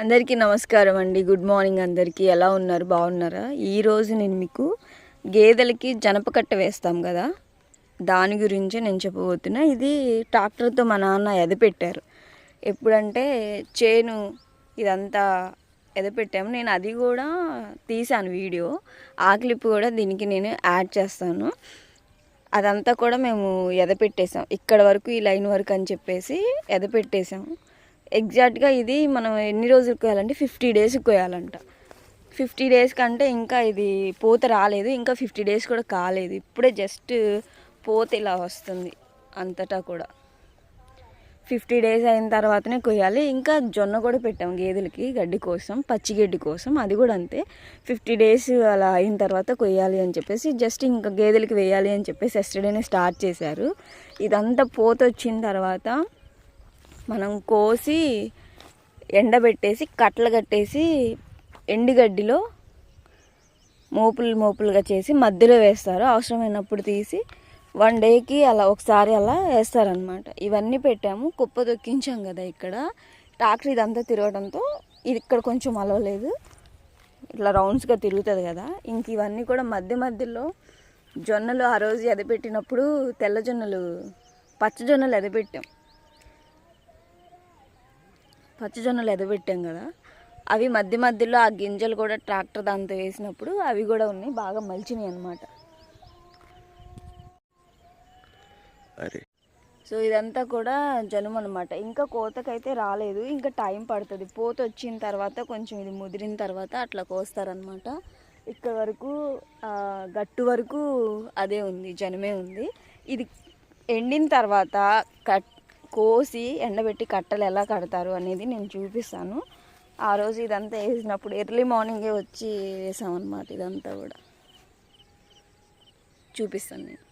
అందరికీ నమస్కారం అండి. గుడ్ మార్నింగ్ అందరికీ. ఎలా ఉన్నారు? బాగున్నారా? ఈరోజు నేను మీకు గేదెలకి జనపకట్ట వేస్తాం కదా. దాని గురించే నేను చెప్పబోతున్నా. ఇది ట్రాక్టర్తో మా నాన్న ఎదపెట్టారు. ఎప్పుడంటే చేను ఇదంతా ఎదపెట్టాము. నేను అది కూడా తీసాను వీడియో. ఆ క్లిప్ కూడా దీనికి నేను యాడ్ చేస్తాను. అదంతా కూడా మేము ఎదపెట్టేసాం ఇక్కడ వరకు ఈ లైన్ వరకు అని చెప్పేసి ఎదపెట్టేసాము ఎగ్జాక్ట్గా ఇది మనం ఎన్ని రోజులకు కోయాలంటే ఫిఫ్టీ డేస్కి కోయాలంట. ఫిఫ్టీ డేస్ కంటే ఇంకా ఇది పూత రాలేదు ఇంకా ఫిఫ్టీ డేస్ కూడా కాలేదు. ఇప్పుడే జస్ట్ పూత ఇలా వస్తుంది అంతటా కూడా. ఫిఫ్టీ డేస్ అయిన తర్వాతనే కొయ్యాలి. ఇంకా జొన్న కూడా పెట్టాం గేదెలకి గడ్డి కోసం పచ్చి గడ్డి కోసం. అది కూడా అంతే. ఫిఫ్టీ డేస్ అలా అయిన తర్వాత కొయ్యాలి అని చెప్పేసి జస్ట్ ఇంకా గేదెలకి వేయాలి అని చెప్పేసి ఎస్టర్డేనే స్టార్ట్ చేశారు. ఇదంతా పోత వచ్చిన తర్వాత మనం కోసి ఎండబెట్టేసి కట్టలు కట్టేసి ఎండుగడ్డిలో మోపులు మోపులుగా చేసి మధ్యలో వేస్తారు. అవసరమైనప్పుడు తీసి వన్ డేకి అలా ఒకసారి అలా వేస్తారనమాట ఇవన్నీ పెట్టాము. కుప్ప దొక్కించాం కదా ఇక్కడ. ట్రాక్టర్ ఇదంతా తిరగడంతో ఇది ఇక్కడ కొంచెం అలవలేదు. ఇట్లా రౌండ్స్గా తిరుగుతుంది కదా. ఇంక ఇవన్నీ కూడా మధ్య మధ్యలో జొన్నలు ఆ రోజు ఎదపెట్టినప్పుడు తెల్ల జొన్నలు పచ్చ జొన్నలు ఎదపెట్టాం పచ్చజొన్నలు ఎదబెట్టాం కదా అవి మధ్య మధ్యలో ఆ గింజలు కూడా ట్రాక్టర్ దాంతో వేసినప్పుడు అవి కూడా ఉన్నాయి బాగా మలిచినాయి అనమాట సో ఇదంతా కూడా జనుము అనమాట ఇంకా కోతకైతే రాలేదు ఇంకా టైం పడుతుంది. పోత వచ్చిన తర్వాత కొంచెం ఇది ముదిరిన తర్వాత అట్లా కోస్తారనమాట ఇక్కడ వరకు గట్టు వరకు అదే ఉంది జనమే ఉంది. ఇది ఎండిన తర్వాత కట్ కోసి ఎండబెట్టి కట్టలు ఎలా కడతారు అనేది నేను చూపిస్తాను. ఆ రోజు ఇదంతా వేసినప్పుడు ఎర్లీ మార్నింగే వచ్చి వేసామన్నమాట ఇదంతా కూడా. చూపిస్తాను నేను.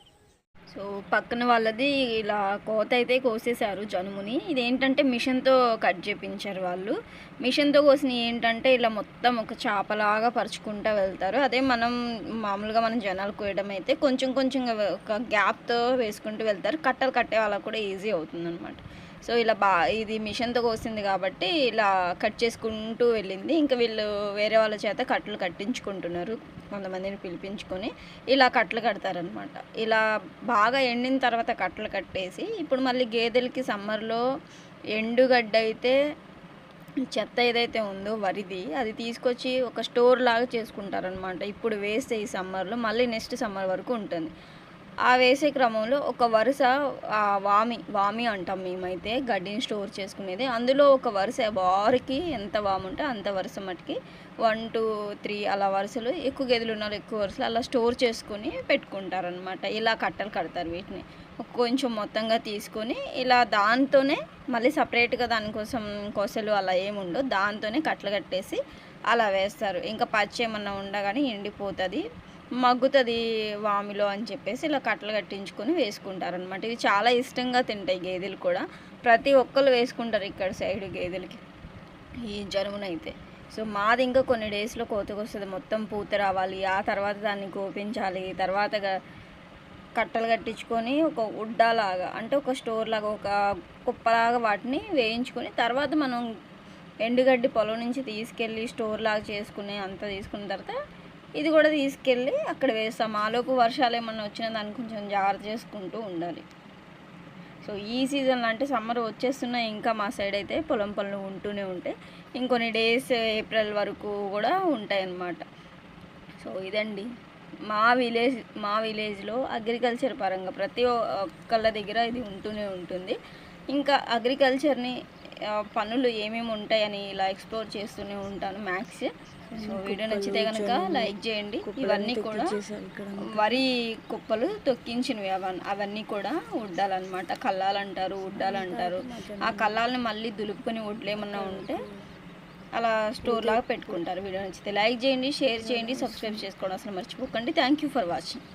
సో పక్కన వాళ్ళది ఇలా కోత అయితే కోసేశారు జనుముని. ఇదేంటంటే మిషన్తో కట్ చేపించారు వాళ్ళు. మిషన్తో కోసిన ఏంటంటే ఇలా మొత్తం ఒక చేపలాగా పరుచుకుంటూ వెళ్తారు. అదే మనం మామూలుగా మనం జనాలు కోయడం అయితే కొంచెం కొంచెంగా ఒక గ్యాప్తో వేసుకుంటూ వెళ్తారు. కట్టలు కట్టే వాళ్ళకు కూడా ఈజీ అవుతుంది సో ఇలా బా ఇది మిషన్తో కోసింది కాబట్టి ఇలా కట్ చేసుకుంటూ వెళ్ళింది. ఇంకా వీళ్ళు వేరే వాళ్ళ చేత కట్టలు కట్టించుకుంటున్నారు. కొంతమందిని పిలిపించుకొని ఇలా కట్టలు కడతారనమాట ఇలా బాగా ఎండిన తర్వాత కట్టలు కట్టేసి ఇప్పుడు మళ్ళీ గేదెలకి సమ్మర్లో ఎండుగడ్డ అయితే చెత్త ఏదైతే ఉందో వరిది అది తీసుకొచ్చి ఒక స్టోర్ లాగా చేసుకుంటారనమాట ఇప్పుడు వేస్తే ఈ సమ్మర్లో మళ్ళీ నెక్స్ట్ సమ్మర్ వరకు ఉంటుంది. ఆ వేసే క్రమంలో ఒక వరుస ఆ వామి వామి అంటాం మేమైతే గడ్డిని స్టోర్ చేసుకునేది. అందులో ఒక వరుస వారికి ఎంత వాము ఉంటే అంత వరుస మట్టికి వన్ టూ త్రీ అలా వరుసలు ఎక్కువ గదులు ఉన్నారు ఎక్కువ వరుసలు అలా స్టోర్ చేసుకుని పెట్టుకుంటారనమాట ఇలా కట్టలు కడతారు వీటిని. కొంచెం మొత్తంగా తీసుకొని ఇలా దాంతోనే మళ్ళీ సపరేట్గా దానికోసం కొసలు అలా ఏముండవు దాంతోనే కట్టలు కట్టేసి అలా వేస్తారు. ఇంకా పచ్చి ఏమన్నా ఉండగానే ఎండిపోతుంది. మగ్గుతుంది వామిలో అని చెప్పేసి ఇలా కట్టలు కట్టించుకొని వేసుకుంటారనమాట ఇవి చాలా ఇష్టంగా తింటాయి గేదెలు కూడా. ప్రతి ఒక్కరు వేసుకుంటారు ఇక్కడ సైడ్ గేదెలకి. ఈ జనుమునైతే సో మాది ఇంకా కొన్ని డేస్లో కోతకు వస్తుంది. మొత్తం పూత రావాలి. ఆ తర్వాత దాన్ని కోపించాలి తర్వాత కట్టలు కట్టించుకొని ఒక ఉడ్డాలాగా అంటే ఒక స్టోర్ లాగా ఒక కుప్పలాగా వాటిని వేయించుకొని తర్వాత మనం ఎండుగడ్డి పొలం నుంచి తీసుకెళ్ళి స్టోర్ లాగా చేసుకుని అంతా తీసుకున్న తర్వాత ఇది కూడా తీసుకెళ్ళి అక్కడ వేస్తాం. ఆలోపు వర్షాలు ఏమన్నా వచ్చినా దాన్ని కొంచెం జాగ్రత్త చేసుకుంటూ ఉండాలి. సో ఈ సీజన్లో అంటే సమ్మర్ వచ్చేస్తున్నా ఇంకా మా సైడ్ అయితే పొలం పనులు ఉంటూనే ఉంటాయి. ఇంకొన్ని డేస్ ఏప్రిల్ వరకు కూడా ఉంటాయి అన్నమాట సో ఇదండి. మా విలేజ్ మా విలేజ్లో అగ్రికల్చర్ పరంగా ప్రతి ఒక్కళ్ళ దగ్గర ఇది ఉంటూనే ఉంటుంది. ఇంకా అగ్రికల్చర్ని పనులు ఏమేమి ఉంటాయని ఇలా ఎక్స్ప్లోర్ చేస్తూనే ఉంటాను మ్యాథ్స్ సో వీడియో నచ్చితే కనుక లైక్ చేయండి. ఇవన్నీ కూడా వరి కుప్పలు తొక్కించినవి అవన్నీ అవన్నీ కూడా ఉడ్డాలన్నమాట. కల్లాలు అంటారు ఉడ్డాలు అంటారు ఆ కల్లాలని మళ్ళీ దులుపుకొని వడ్లు ఏమన్నా ఉంటే అలా స్టోర్ లాగా పెట్టుకుంటారు. వీడియో నచ్చితే లైక్ చేయండి షేర్ చేయండి సబ్స్క్రైబ్ చేసుకోవడం అసలు మర్చిపోకండి. Thank you for watching.